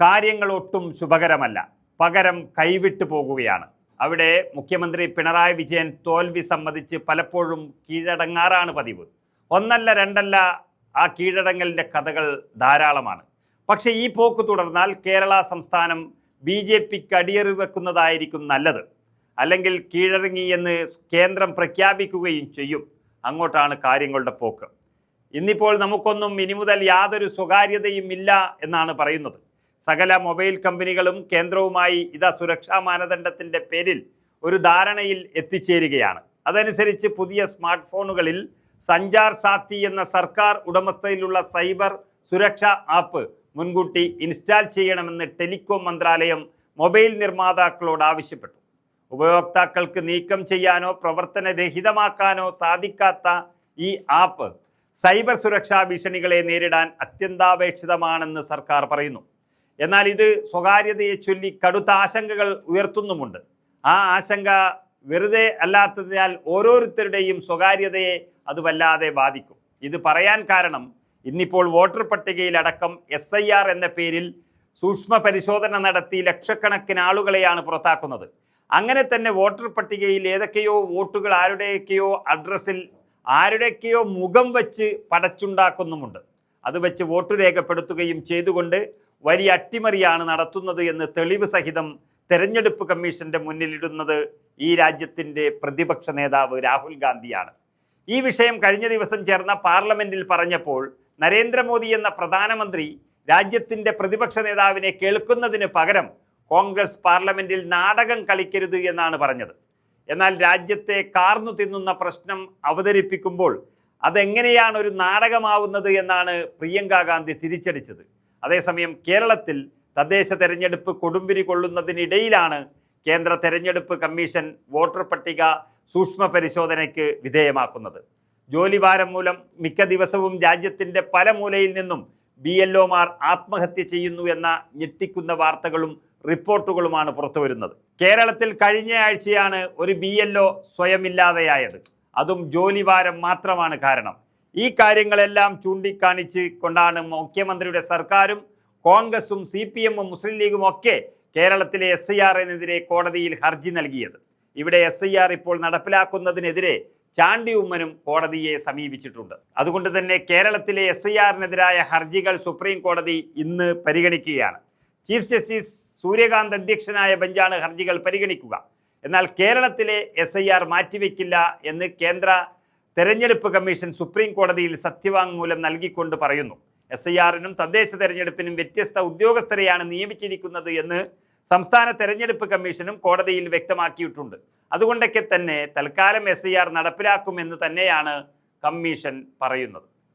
കാര്യങ്ങൾ ഒട്ടും ശുഭകരമല്ല. പകരം കൈവിട്ടു പോകുകയാണ്. അവിടെ മുഖ്യമന്ത്രി പിണറായി വിജയൻ തോൽവി സമ്മതിച്ച് പലപ്പോഴും കീഴടങ്ങാറാണ് പതിവ്. ഒന്നല്ല രണ്ടല്ല ആ കീഴടങ്ങലിന്റെ കഥകൾ ധാരാളമാണ്. പക്ഷേ ഈ പോക്ക് തുടർന്നാൽ കേരള സംസ്ഥാനം ബി ജെ പിക്ക് അടിയറി വെക്കുന്നതായിരിക്കും നല്ലത്. അല്ലെങ്കിൽ കീഴടങ്ങി എന്ന് കേന്ദ്രം പ്രഖ്യാപിക്കുകയും ചെയ്യും. അങ്ങോട്ടാണ് കാര്യങ്ങളുടെ പോക്ക്. ഇന്നിപ്പോൾ നമുക്കൊന്നും ഇനി മുതൽ യാതൊരു സ്വകാര്യതയും ഇല്ല എന്നാണ് പറയുന്നത്. സകല മൊബൈൽ കമ്പനികളും കേന്ദ്രവുമായി ഇതാ സുരക്ഷാ മാനദണ്ഡത്തിന്റെ പേരിൽ ഒരു ധാരണയിൽ എത്തിച്ചേരുകയാണ്. അതനുസരിച്ച് പുതിയ സ്മാർട്ട് ഫോണുകളിൽ സഞ്ചാർ സാത്തി എന്ന സർക്കാർ ഉടമസ്ഥയിലുള്ള സൈബർ സുരക്ഷാ ആപ്പ് മുൻകൂട്ടി ഇൻസ്റ്റാൾ ചെയ്യണമെന്ന് ടെലികോം മന്ത്രാലയം മൊബൈൽ നിർമ്മാതാക്കളോട് ആവശ്യപ്പെട്ടു. ഉപയോക്താക്കൾക്ക് നീക്കം ചെയ്യാനോ പ്രവർത്തനരഹിതമാക്കാനോ സാധിക്കാത്ത ഈ ആപ്പ് സൈബർ സുരക്ഷാ ഭീഷണികളെ നേരിടാൻ അത്യന്താപേക്ഷിതമാണെന്ന് സർക്കാർ പറയുന്നു. എന്നാൽ ഇത് സ്വകാര്യതയെ ചൊല്ലി കടുത്ത ആശങ്കകൾ ഉയർത്തുന്നുമുണ്ട്. ആ ആശങ്ക വെറുതെ അല്ലാത്തതിനാൽ ഓരോരുത്തരുടെയും സ്വകാര്യതയെ അത് വല്ലാതെ ബാധിക്കും. ഇത് പറയാൻ കാരണം ഇന്നിപ്പോൾ വോട്ടർ പട്ടികയിലടക്കം എസ് ഐ ആർ എന്ന പേരിൽ സൂക്ഷ്മ പരിശോധന നടത്തി ലക്ഷക്കണക്കിന് ആളുകളെയാണ് പുറത്താക്കുന്നത്. അങ്ങനെ തന്നെ വോട്ടർ പട്ടികയിൽ ഏതൊക്കെയോ വോട്ടുകൾ ആരുടെയൊക്കെയോ അഡ്രസ്സിൽ ആരുടെയൊക്കെയോ മുഖം വച്ച് പടച്ചുണ്ടാക്കുന്നുമുണ്ട്. അത് വെച്ച് വോട്ട് രേഖപ്പെടുത്തുകയും ചെയ്തുകൊണ്ട് വലിയ അട്ടിമറിയാണ് നടത്തുന്നത് എന്ന് തെളിവ് സഹിതം തെരഞ്ഞെടുപ്പ് കമ്മീഷന്റെ മുന്നിലിടുന്നത് ഈ രാജ്യത്തിന്റെ പ്രതിപക്ഷ നേതാവ് രാഹുൽ ഗാന്ധിയാണ്. ഈ വിഷയം കഴിഞ്ഞ ദിവസം ചേർന്ന പാർലമെന്റിൽ പറഞ്ഞപ്പോൾ നരേന്ദ്രമോദി എന്ന പ്രധാനമന്ത്രി രാജ്യത്തിന്റെ പ്രതിപക്ഷ നേതാവിനെ കേൾക്കുന്നതിന് പകരം കോൺഗ്രസ് പാർലമെന്റിൽ നാടകം കളിക്കരുത് എന്നാണ് പറഞ്ഞത്. എന്നാൽ രാജ്യത്തെ കാർന്നു തിന്നുന്ന പ്രശ്നം അവതരിപ്പിക്കുമ്പോൾ അതെങ്ങനെയാണ് ഒരു നാടകമാവുന്നത് എന്നാണ് പ്രിയങ്ക ഗാന്ധി തിരിച്ചടിച്ചത്. അതേസമയം കേരളത്തിൽ തദ്ദേശ തെരഞ്ഞെടുപ്പ് കൊടുമ്പിരി കൊള്ളുന്നതിനിടയിലാണ് കേന്ദ്ര തെരഞ്ഞെടുപ്പ് കമ്മീഷൻ വോട്ടർ പട്ടിക സൂക്ഷ്മ പരിശോധനയ്ക്ക് വിധേയമാക്കുന്നത്. ജോലിഭാരം മൂലം മിക്ക ദിവസവും രാജ്യത്തിന്റെ പല മൂലയിൽ നിന്നും ബി എൽ ഒമാർ ആത്മഹത്യ ചെയ്യുന്നു എന്ന ഞെട്ടിക്കുന്ന വാർത്തകളും റിപ്പോർട്ടുകളുമാണ് പുറത്തുവരുന്നത്. കേരളത്തിൽ കഴിഞ്ഞ ആഴ്ചയാണ് ഒരു ബി എൽ ഒ സ്വയമില്ലാതെയായത്. അതും ജോലിഭാരം മാത്രമാണ് കാരണം. ഈ കാര്യങ്ങളെല്ലാം ചൂണ്ടിക്കാണിച്ച് കൊണ്ടാണ് മുഖ്യമന്ത്രിയുടെ സർക്കാരും കോൺഗ്രസും സി പി എമ്മും മുസ്ലിം ലീഗും ഒക്കെ കേരളത്തിലെ എസ് ഐ ആറിനെതിരെ കോടതിയിൽ ഹർജി നൽകിയത്. ഇവിടെ എസ് ഐ ആർ ഇപ്പോൾ നടപ്പിലാക്കുന്നതിനെതിരെ ചാണ്ടി ഉമ്മനും കോടതിയെ സമീപിച്ചിട്ടുണ്ട്. അതുകൊണ്ട് തന്നെ കേരളത്തിലെ എസ് ഐ ആറിനെതിരായ ഹർജികൾ സുപ്രീം കോടതി ഇന്ന് പരിഗണിക്കുകയാണ്. ചീഫ് ജസ്റ്റിസ് സൂര്യകാന്ത് അധ്യക്ഷനായ ബെഞ്ചാണ് ഹർജികൾ പരിഗണിക്കുക. എന്നാൽ കേരളത്തിലെ എസ് ഐ ആർ മാറ്റിവെക്കില്ല എന്ന് കേന്ദ്ര തെരഞ്ഞെടുപ്പ് കമ്മീഷൻ സുപ്രീം കോടതിയിൽ സത്യവാങ്മൂലം നൽകിക്കൊണ്ട് പറയുന്നു. എസ് ഐ ആറിനും തദ്ദേശ തെരഞ്ഞെടുപ്പിനും വ്യത്യസ്ത ഉദ്യോഗസ്ഥരെയാണ് നിയമിച്ചിരിക്കുന്നത് എന്ന് സംസ്ഥാന തെരഞ്ഞെടുപ്പ് കമ്മീഷനും കോടതിയിൽ വ്യക്തമാക്കിയിട്ടുണ്ട്. അതുകൊണ്ടൊക്കെ തന്നെ തൽക്കാലം എസ് നടപ്പിലാക്കുമെന്ന് തന്നെയാണ് കമ്മീഷൻ പറയുന്നത്.